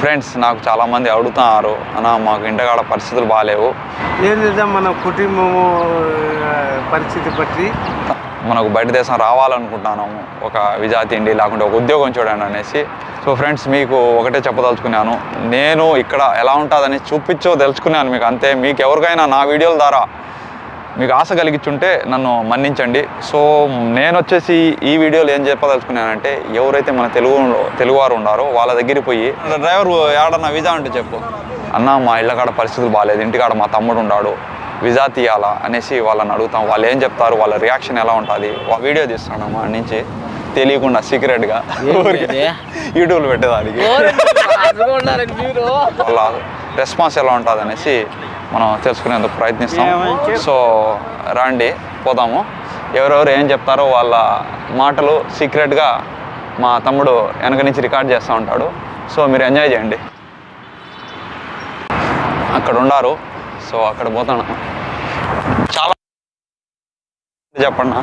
Friends నాకు చాలామంది అడుగుతున్నారు అన్న మాకు ఇంటకాడ పరిస్థితులు బాగాలేవు ఏం చేద్దాం మన కుటుంబము పరిస్థితి బట్టి. మనకు బయట దేశం రావాలనుకుంటున్నాము ఒక విజా తిండి లేకుంటే ఒక ఉద్యోగం చూడండి అనేసి. సో ఫ్రెండ్స్ మీకు ఒకటే చెప్పదలుచుకున్నాను నేను ఇక్కడ ఎలా ఉంటుందని చూపించో తెలుసుకున్నాను మీకు అంతే. మీకు ఎవరికైనా నా వీడియోల ద్వారా మీకు ఆశ కలిగించుంటే నన్ను మన్నించండి. సో నేను వచ్చేసి ఈ వీడియోలో ఏం చెప్పదలుచుకున్నానంటే ఎవరైతే మన తెలుగు తెలుగువారు ఉన్నారో వాళ్ళ దగ్గరికి పోయి డ్రైవర్ ఏడన్నా వీజా అంటే చెప్పు. అన్న మా ఇళ్ళ కాడ పరిస్థితులు బాగాలేదు ఇంటికాడ మా తమ్ముడు ఉన్నాడు. వీజా తీయాలా? అనేసి వాళ్ళని అడుగుతాం. వాళ్ళు ఏం చెప్తారు? వాళ్ళ రియాక్షన్ ఎలా ఉంటుంది? వీడియో తీస్తాను మా నుంచి తెలియకుండా సీక్రెట్గా యూట్యూబ్లో పెట్టేదానికి. వాళ్ళ రెస్పాన్స్ ఎలా ఉంటుంది అనేసి మనం తెలుసుకునేందుకు ప్రయత్నిస్తాం. సో రండి పోదాము. ఎవరెవరు ఏం చెప్తారో వాళ్ళ మాటలు సీక్రెట్గా మా తమ్ముడు వెనక నుంచి రికార్డ్ చేస్తూ ఉంటాడు. సో మీరు ఎంజాయ్ చేయండి. అక్కడ ఉండారు. సో అక్కడ పోతాను. చాలా చెప్పండి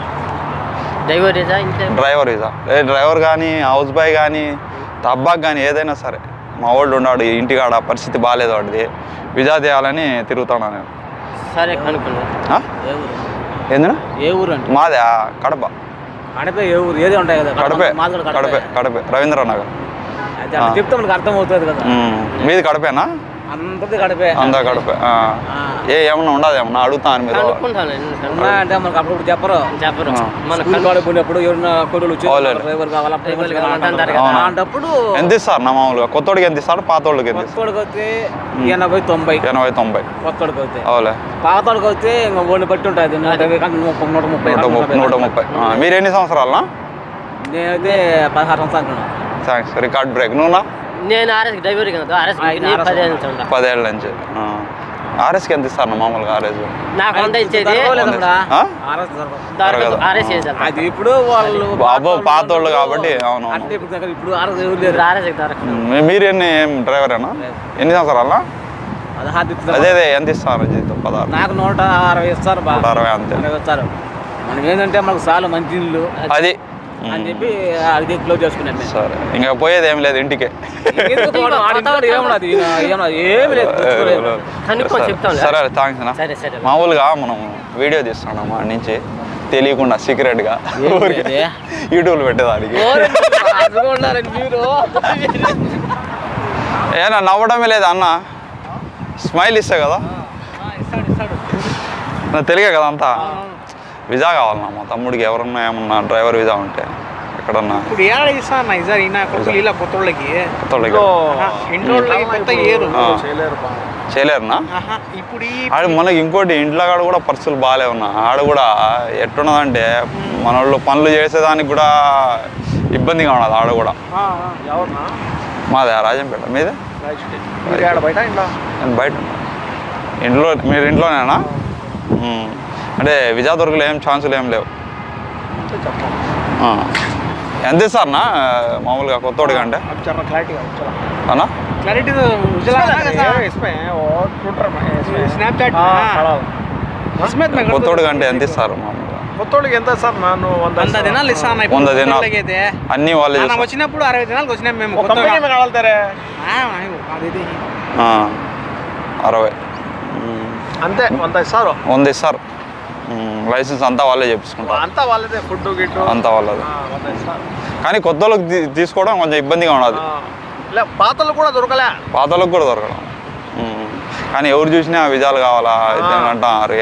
డ్రైవర్ డ్రైవర్ ఇదా ఏ డ్రైవర్ కానీ హౌస్ బాయ్ కానీ తబ్బాక్ కానీ ఏదైనా సరే. మా వాళ్ళు ఉన్నాడు ఇంటికాడ పరిస్థితి బాగాలేదు వాడిది. విజా తీయాలని తిరుగుతాను నేను. సరే ఏందినా ఏ ఊరు? అంటే? మాదే? కడప. కడప ఏ ఊరు? ఏది ఉంటాయి కదా? కడపే కడపే. కడపే రవీంద్ర నగర్ చెప్తే మనకు అర్థం అవుతుంది కదా. మీది కడపేనా? అంతా కడపే. ఏ ఏమన్నా ఉండదు? ఏమన్నా అడుగుతాను మీరు? అంటే మనకు అప్పుడు చెప్పరు. చెప్పరు. మన కనుకోవాలి పోయినప్పుడు ఎవరైనా కొడుకులు. అలాంటప్పుడు ఎంత ఇస్తారు? నా మామూలుగా కొత్తోడికి ఎంత ఇస్తారు? పాతోళ్ళకి ఎంత కొత్తోడికి వస్తే ఎనభై తొంభై. ఎనభై తొంభై. కొత్తోడికి వస్తే అవులే పాతోడికి వస్తే ఇంకా ఓడిని బట్టి ఉంటుంది. నూట ముప్పై నూట ముప్పై నూట ముప్పై. ఆ, మీరు ఎన్ని సంవత్సరాలనా నేనైతే పదహారు సంవత్సరాలు థ్యాంక్స్ రికార్డ్ బ్రేక్. నువ్వునా? నేను ఆర్ఎస్ డ్రైవర్ కదా ఆర్ఎస్ RS పదిహేను సంవత్సరాలు. పదేళ్ళ నుంచి. ఆర్ఎస్కి ఎంత ఇస్తారు నా మామూలుగా ఆర్ఎస్? నాకు వంద. ఇచ్చేది ఆర్ఎస్ అది ఇప్పుడు వాళ్ళు బాబు పాతోళ్ళు కాబట్టి అవును. అంటే ఇప్పుడు దగ్గర ఇప్పుడు ఆరు ఎవరు లేరు? ఆర్ఎస్ మీరు ఎన్ని ఏం డ్రైవరేనా ఎన్ని సంవత్సరాలా. అదే అదే ఎంత ఇస్తారు జీతం పదహారు. నాకు నూట అరవై ఇస్తారు నూట అరవై అంతే. అరవై ఇస్తారు. మనం ఏంటంటే మనకు చాలు మంచి ఇల్లు. అది. అని చెప్పి అది క్లోజ్ చేసుకున్నాను నేను. సరే. ఇంకా పోయేది ఏం లేదు ఇంటికి. ఏమి లేదు సరే థ్యాంక్స్ అన్న. సరే సరే. మామూలుగా మనం వీడియో తీస్తున్నాం మా నుంచి. తెలియకుండా సీక్రెట్గా. ఏంటిది? యూట్యూబ్లో పెట్టేదానికి. ఏనా నవ్వడమే లేదు అన్న. స్మైల్ ఇస్తే కదా. నాకు తెలియదు కదా అంతా. విజా కావాలన్నా మా తమ్ముడికి ఎవరన్నా ఏమన్నా డ్రైవర్ విజా ఉంటే ఎక్కడన్నా. ఇప్పుడు ఈయన ఇలా కొత్తోళ్ళకి. కొత్త ఏరు. చేయలేరునా? ఇప్పుడు ఆడ మనకి ఇంకోటి ఇంట్లో కాడ కూడా పరిస్థితులు బాగాలే ఉన్నా ఆడ కూడా ఎట్టున్నదంటే మన వాళ్ళు పనులు చేసేదానికి కూడా ఇబ్బందిగా ఉన్నది ఆడ కూడా. మాదే రాజంపేట. మీదే? బయట ఇంట్లో? నేను బయట ఉన్నా. ఇంట్లో మీరు ఇంట్లోనేనా. అంటే విజయదుర్గలో ఏం ఛాన్సులు ఏం లేవు. ఎంత నా మామూలుగా కొత్తోడుగా అంటే అన్నా? క్లారిటీ కొత్తోడుగా అంటే ఎంత ఇస్తారు కొత్తోడికి ఎంత సార్ నన్ను వంద దినాలు ఇస్తాను వంద దినాలు. అన్ని వాళ్ళు వచ్చినప్పుడు అరవై దినాలకు వచ్చినాం మేము అరవై. అంతే వంద ఇస్తారు. వంద ఇస్తారు. లైసెన్స్ అంతా వాళ్ళే చేపించుకుంటారు. అంతా వాళ్ళదే ఫుడ్ అంతా వాళ్ళది. కానీ కొత్త వాళ్ళకి తీసుకోవడం కొంచెం ఇబ్బందిగా లే పాతలు కూడా దొరకలే. పాత వాళ్ళకి కూడా దొరకడం. కానీ ఎవరు చూసినా విజయాలు కావాలా? అంటారు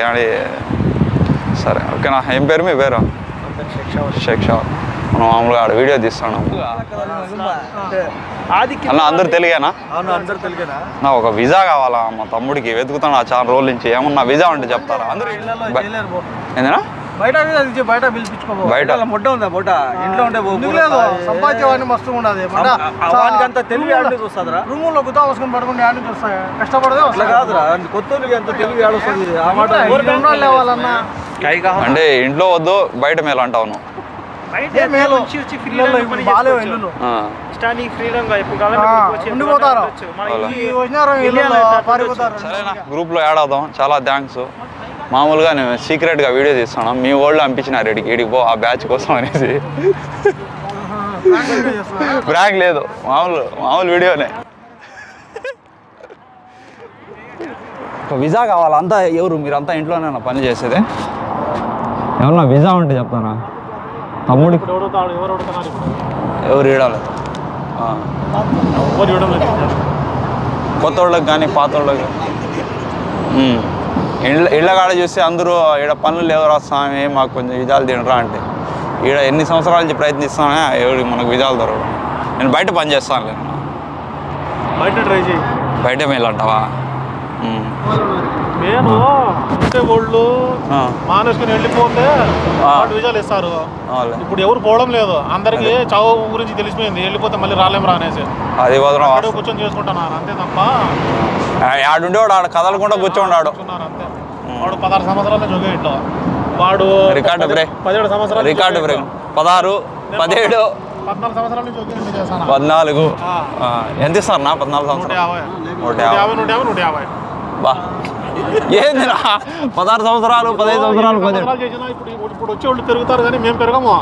సరే ఓకేనా? ఏం పేరు మీ పేరు? షేక్ షా మనం మామూలుగా ఆడ వీడియో తీస్తున్నాం. అన్న అందరు తెలుగేనా? అవును అందరు తెలుగునా నా ఒక వీసా కావాలా? మా తమ్ముడికి వెతుకుతాను ఆ చాలా రోజుల నుంచి. ఏమన్నా వీసా అంటే చెప్తారా? అందరూ బయట బయట పిలిపించుకోబో బయట. ముడ్డ ఉందా బొడ్డ ఇంట్లో ఉండే సంపాదించేవాడిని మస్తు అంత తెలివి ఆడి చూస్తుందిరా. రూములో గుత్తా వసుకొని పడుకుంటే ఆడి చూస్తాయి కష్టపడదే అట్లా కాదురా. కొత్తోళ్ళకి ఎంత తెలివి ఆడుస్తుంది ఆ మాట అంటే ఇంట్లో వద్దు బయట మేలు అంటావు నువ్వు బయట ఏ మేలు? వచ్చి వచ్చి పిల్లలు ఇప్పుడు బాగాలేవు ఇల్లు ఆ, ఇష్టానికి ఫ్రీడమ్గా ఎప్పుడు ఆ, కావాలంటే వచ్చి ఉండిపోతారు. ఎప్పుడు కావాలంటే అవునా. వచ్చి. ఈ వచ్చినారు ఇల్లు పారిపోతారు? సరేనా. గ్రూప్లో యాడ్ అవుదాం. చాలా థ్యాంక్స్. మామూలుగా నేను సీక్రెట్గా వీడియో తీస్తాను మీ వాళ్ళు పంపించినారు ఇడికి ఇడికి పో ఆ బ్యాచ్ కోసం అనేసి. బ్రాంక్ లేదు. మామూలు మామూలు వీడియోనే. ఒక వీసా కావాలా? అంతా ఎవరు? మీరంతా ఇంట్లోనే పని చేసేది? ఏమన్నా వీసా ఉంటే చెప్తానా తమ్ముడికి ఎవరు ఇవ్వడం లేదు కొత్త వాళ్ళకి కానీ పాత వాళ్ళకి. ఇళ్ళ ఇళ్ళ కాడ చూస్తే అందరూ ఈడ పనులు లేవురా స్వామి మాకు కొంచెం విజాలు తినరా అంటే. ఈడ ఎన్ని సంవత్సరాల నుంచి ప్రయత్నిస్తామే ఎవరికి మనకు విజాలు దొరకడం నేను బయట పని చేస్తాను బయట ట్రై చేయి. బయట మేలంటావా. నేను ఉంటే వాళ్ళు మానేసుకుని వెళ్ళిపోతే విజయాలు ఇస్తారు. ఇప్పుడు ఎవరు పోవడం లేదు. అందరికి చావు గురించి తెలిసిపోయింది. వెళ్ళిపోతే మళ్ళీ రాలేం రా అనేసి అది వదలం కూర్చొని చేసుకుంటున్నారు అంతే తప్ప. ఆడుండేవాడు ఆడ కదలకుండా కూర్చోండాడు అంతే. వాడు పదహారు సంవత్సరాల జోగే ఇంట్లో. వాడు రికార్డు బ్రేక్ పదిహేడు సంవత్సరాలు రికార్డు బ్రేక్ పదహారు పదిహేడు. పద్నాలుగు ఎంత ఇస్తారు నా పద్నాలుగు సంవత్సరాలు? నూట యాభై నూట యాభై నూట యాభై. బా. ఏందిరా? పదహారు సంవత్సరాలు పదహైదు సంవత్సరాలు ఇప్పుడు వచ్చే వాళ్ళు పెరుగుతారు కానీ మేము పెరగము.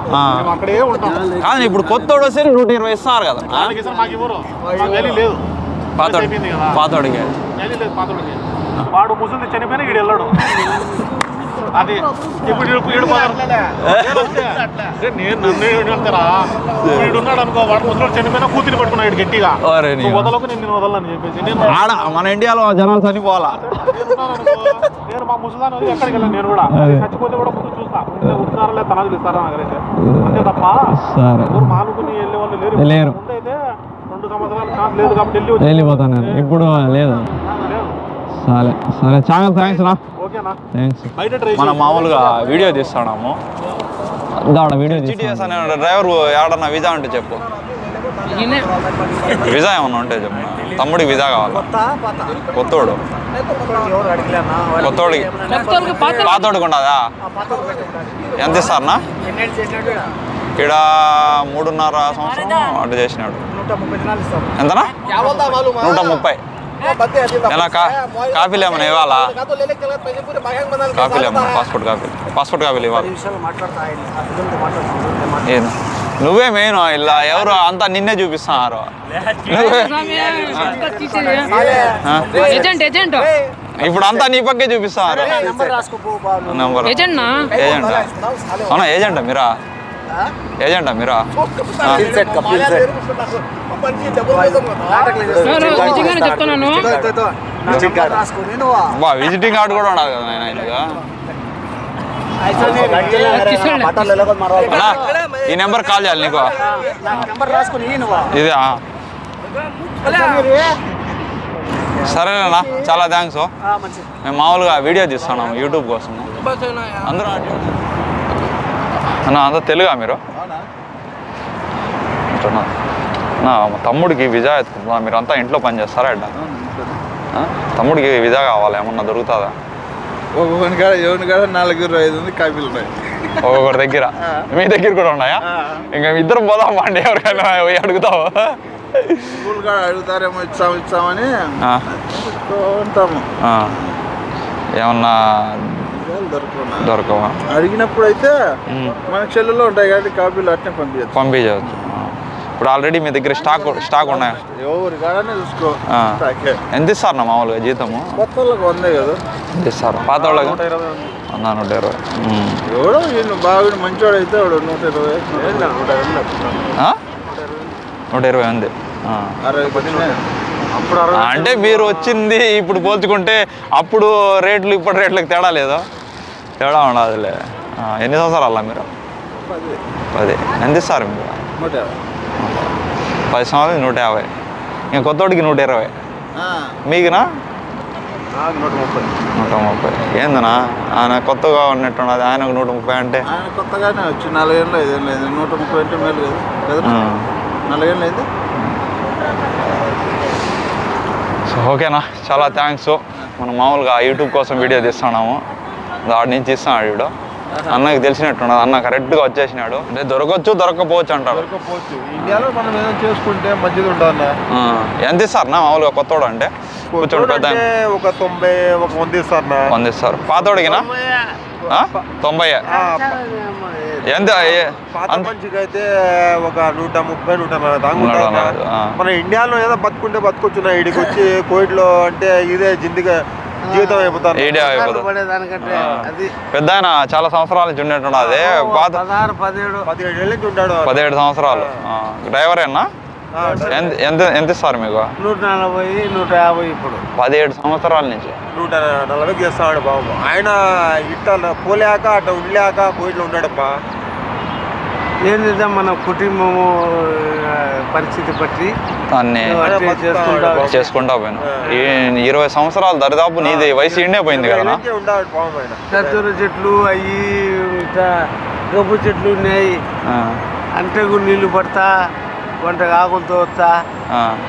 అక్కడే ఉంటాం. కానీ ఇప్పుడు కొత్త వస్తే నూట ఇరవై ఇస్తారు కదా. లేదు. పాతోడు పాతోడికి. వేలి లేదు పాతోడికి. వాడు ముసలి చనిపోయినా ఈడు వెళ్ళాడు. అది ఇప్పుడు. నేను నన్ను ఈడు ఉన్నాడు అనుకో వాడు ముసలి చనిపోయినా కూతురి పట్టుకున్నాడు గట్టిగా. వదలకు నేను నిన్ను వదలని చెప్పేసి. నేను ఆడ మన ఇండియాలో జనాలు చనిపోవాలా? నేను మా ముసలాన్ని ఎక్కడికి వెళ్ళాను నేను కూడా. చచ్చిపోతే కూడా ముందు చూస్తా. ఉంటే ఉంటున్నారా లేదా తనది ఇస్తారా నాకైతే? అంతే తప్ప సరే. ఎవరు మానుకుని వెళ్ళే వాళ్ళు లేరు. లేరు. ముందైతే రెండు సంవత్సరాలు లేదు కాబట్టి వెళ్ళిపోతాను నేను. ఇప్పుడు లేదు. సరే సరే. చాలా థ్యాంక్స్ రా. థ్యాంక్స్ మనం మామూలుగా వీడియో తీస్తున్నాము వీడియో జీటీఎస్ అనే డ్రైవర్ ఏడన్నా వీజా ఉంటే చెప్పు. వీజా ఏమన్నా ఉంటే చెప్పు. తమ్ముడికి వీజా కావాలి? కొత్తోడు. కొత్తోడికి. పాతోడికి ఉండదా? ఎంత ఇస్తారనా ఇక్కడ మూడున్నర సంవత్సరం అటు చేసినాడు. ఎంతనా? నూట ముప్పై. ఎలా కా ఏమైనా ఇవ్వాలా? కాపీలు ఏమన్నా? పాస్పోర్ట్ కాపీ పాస్పోర్ట్ కాపీలు ఇవ్వాలి. ఏది? నువ్వే మెయిన్ ఇలా ఎవరు అంతా నిన్నే చూపిస్తున్నారు? ఇప్పుడు అంతా నీ పక్కే చూపిస్తున్నారు. నెంబర్ ఏజెంట్ నా ఏజెంటా? అవునా ఏజెంటా మీరా? ఏజెంటా మీరా? చెప్తున్నాను. Visiting card. కూడా ఉండదు కదా తీసుకెళ్ళండి. అన్నా ఈ నెంబర్ కాల్ చేయాలి నీకు. ఇది. సరేనా చాలా థ్యాంక్స్. మేము మామూలుగా వీడియో తీస్తున్నాం యూట్యూబ్ కోసం. అందరూ అన్న అంతా తెలుగా మీరు. నా తమ్ముడికి విజా ఎత్తుకుంటున్నా. మీరు అంతా ఇంట్లో పని చేస్తారా ఎడ్డ తమ్ముడికి విజా కావాలి? ఏమన్నా దొరుకుతుందా? ఒక్కొక్కరి కాడ ఎవరి కాడ? నాలుగు ఐదు ఉంది కాపీలు ఉన్నాయి. ఒక్కొక్కరి దగ్గర? మీ దగ్గర కూడా ఉన్నాయా? ఇంకా ఇద్దరం పోదాం అండి ఎవరికైనా పోయి అడుగుతావు? స్కూల్ కాడ అడుగుతారేమో ఇచ్చాము ఇచ్చామని ఉంటాము. ఏమన్నా దొరకవు దొరకవా? అడిగినప్పుడు అయితే. మన చెల్లెల్లో ఉంటాయి కాబట్టి కాపీలు అట్నే పంపించచ్చు పంపించవచ్చు ఇప్పుడు ఆల్రెడీ మీ దగ్గర స్టాక్ స్టాక్ ఉన్నాయా? ఎవరి కాడనే చూసుకో. ఎంత ఇస్తారు నా మామూలుగా జీతము? కొత్త వాళ్ళకి వందే కదా. ఎంత ఇస్తారు? పాత వాళ్ళకి? వంద నూట ఇరవై. ఎవడో ఈయన బాగా మంచివాడు అయితే వాడు నూట ఇరవై. నూట ఇరవై ఆ? నూట ఇరవై ఉంది. అంటే మీరు వచ్చింది ఇప్పుడు పోల్చుకుంటే అప్పుడు రేట్లు ఇప్పుడు రేట్లకు తేడా లేదు? తేడా ఉండదులే. ఎన్ని సంవత్సరాలు అలా మీరు? పది. ఎంత ఇస్తారు మీరు? నూట యాభై. పది సంవత్సరాలు నూట యాభై. ఇంకా కొత్తోడికి నూట ఇరవై. మీకునా? నూట ముప్పై. నూట ముప్పై. ఏందనా ఆయన కొత్తగా ఉన్నట్టున్నది ఆయనకు నూట ముప్పై అంటే? ఆయన కొత్తగానే వచ్చి నాలుగేళ్ళు ఐదేళ్ళు అయింది నూట ముప్పై అంటే మేలు కదా. అయింది. సో ఓకేనా? చాలా థ్యాంక్స్. మనం మామూలుగా యూట్యూబ్ కోసం వీడియో తీస్తున్నాము. దాడి నుంచి ఇస్తున్నాడు వీడు అన్నకి తెలిసినట్టున్నది. అన్న కరెక్ట్గా వచ్చేసినాడు. అంటే దొరకవచ్చు దొరకపోవచ్చు అంటాడు. దొరకపోవచ్చు. ఇండియాలో మనం ఏదైనా చేసుకుంటే మంచిది ఉంటుంది ఆ, ఎంత ఇస్తారు నా మామూలుగా కొత్తోడు అంటే? కూర్చోండి పెద్ద. ఒక తొంభై ఒక వంద ఇస్తారు నా వంద ఇస్తారు. పాతోడికినా? తొంభై ఎంత? అయితే ఒక నూట ముప్పై నూట నలభై. మన ఇండియాలో ఏదో బతుకుంటే బతుకొచ్చు నా ఇడికి వచ్చి కోవిడ్లో అంటే ఇదే జిందిగా జీవితం అయిపోతారు. పెద్ద ఆయన చాలా సంవత్సరాల నుంచి ఉండేట్టున్నా అదే పదిహేడు. పదిహేడు ఏళ్ళ నుంచి ఉంటాడు పదిహేడు సంవత్సరాలు. ఆ, డ్రైవరేనా ఎంత ఇస్తారు మీకు? నూట నలభై నూట యాభై ఇప్పుడు. పదిహేడు సంవత్సరాల నుంచి. నూట నలభైకి చేస్తాడు బాబు. ఆయన ఇట్లా పోలేక అట్లా ఉండలేక కోయిట్లో ఉన్నాడప్పా. ఏం చేద్దాం మన కుటుంబము పరిస్థితి బట్టి దాన్ని చేసుకుంటా చేసుకుంటా పోయాను. ఈ ఇరవై సంవత్సరాలు దరిదాపు నీది వయసు ఇండే పోయింది కదా. ఖర్జూర చెట్లు అవి ఇంకా గబ్బు చెట్లు ఉన్నాయి. ఆ, అంటకు నీళ్ళు పడతా వంటకు ఆకులతో వస్తా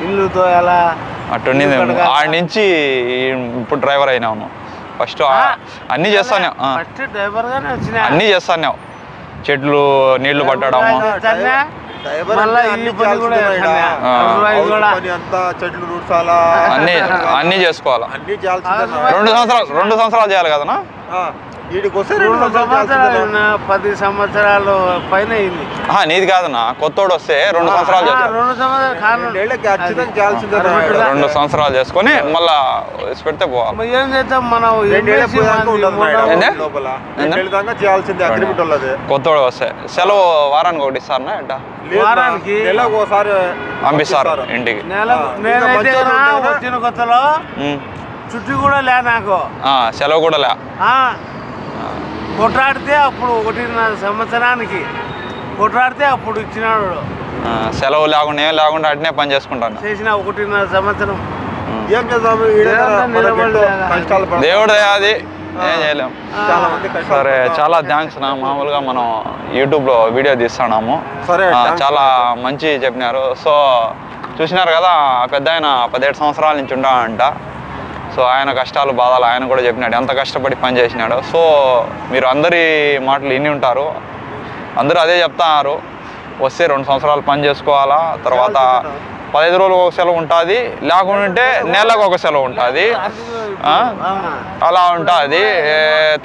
ఇల్లు కడగా- ఆడి నుంచి ఇప్పుడు డ్రైవర్ అయినావు ఫస్ట్ అన్నీ చేస్తాను. ఫస్ట్ డ్రైవర్ గానే వచ్చిన. అన్నీ చేస్తాను. చెట్లు నీళ్ళు పట్టడము. అన్ని అన్నీ అన్నీ చేసుకోవాలా? రెండు సంవత్సరాలు రెండు సంవత్సరాలు చేయాలి కదనా పది సంవత్సరాలు పైన అయింది. నీది కాదన్నా. కొత్తోడు వస్తే రెండు సంవత్సరాలు రెండు సంవత్సరాలు. చేసుకొని మళ్ళా పెడితే పోవాలి. ఏం చేద్దాం? మనం కొత్తోడు వస్తే సెలవు వారానికి ఒకటి ఇస్తారనా ఎట్టా వారానికి పంపిస్తారు. ఇంటికి? వచ్చిన కొత్తలో. చుట్టూ కూడా లే నాకు. ఆ, సెలవు కూడా లే. ఆ, కొట్లాడితే అప్పుడు ఒకటిన్నర సంవత్సరానికి కొట్లాడితే అప్పుడు ఇచ్చినాడు ఆ, సెలవు లేకుండా ఏం లేకుండా అట్నే పని చేసుకుంటాను. చేసిన ఒకటిన్నర సంవత్సరం. దేవుడే అది ఏం చేయలేం. సరే. చాలా థ్యాంక్స్ నా. మామూలుగా మనం యూట్యూబ్లో వీడియో తీస్తున్నాము. చాలా మంచి చెప్పినారు. సో చూసినారు కదా ఆ పెద్ద ఆయన పదిహేడు సంవత్సరాల నుంచి ఉంటాడంట. సో ఆయన కష్టాలు బాధలు ఆయన కూడా చెప్పినాడు. ఎంత కష్టపడి పని చేసినాడు. సో మీరు అందరి మాటలు విని ఉంటారు. అందరూ అదే చెప్తున్నారు వస్తే రెండు సంవత్సరాలు పని చేసుకోవాలా తర్వాత పదహైదు రోజులు ఒక సెలవు ఉంటుంది. లేకుంటే నెలకు ఒక సెలవు ఉంటుంది. అలా ఉంటుంది.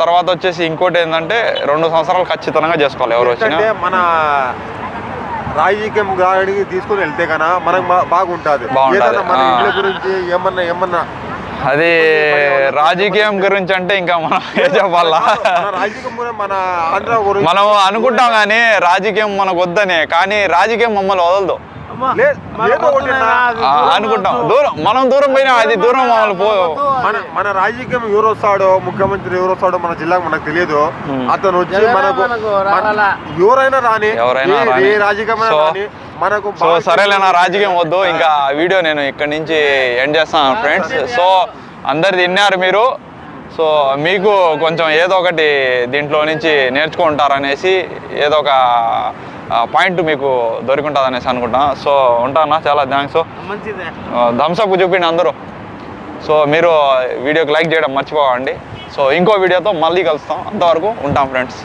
తర్వాత వచ్చేసి ఇంకోటి ఏంటంటే రెండు సంవత్సరాలు ఖచ్చితంగా చేసుకోవాలి. ఎవరు వచ్చినా. మన రాజకీయం గాడికి తీసుకుని వెళ్తే కన్నా మనకు బాగుంటది. బాగుంటది, మన. ఇంట్లో గురించి ఏమన్నా ఏమన్నా అది రాజకీయం గురించి అంటే ఇంకా మనం ఏం చెప్పాలా? మన అనుకుంటాం కానీ రాజకీయం మనకు వద్దనే కానీ రాజకీయం మమ్మల్ని వదలదు. అనుకుంటాం. దూరం మనం దూరం పోయినా అది దూరం పో మన మన రాజకీయం ఎవరు వస్తాడో ముఖ్యమంత్రి ఎవరు వస్తాడో మన జిల్లాకు మనకు తెలియదు. అతను వచ్చి మనకు? ఎవరైనా రాని ఎవరైనా ఏ- రాని. రాజకీయమైనా మనకు సో సరేలేనా రాజకీయం వద్దు. ఇంకా వీడియో నేను ఇక్కడ నుంచి ఎండ్ చేస్తాను ఫ్రెండ్స్. సో అందరు తిన్నారు మీరు. సో మీకు కొంచెం ఏదో ఒకటి దీంట్లో నుంచి నేర్చుకుంటారనేసి ఏదో ఒక పాయింట్ మీకు దొరికింటుంది అనేసి అనుకుంటా సో ఉంటానా చాలా థ్యాంక్స్. థమ్స్అప్ చూపిండి అందరూ. సో మీరు వీడియోకి లైక్ చేయడం మర్చిపోకండి. సో ఇంకో వీడియోతో మళ్ళీ కలుస్తాం. అంతవరకు ఉంటాం ఫ్రెండ్స్.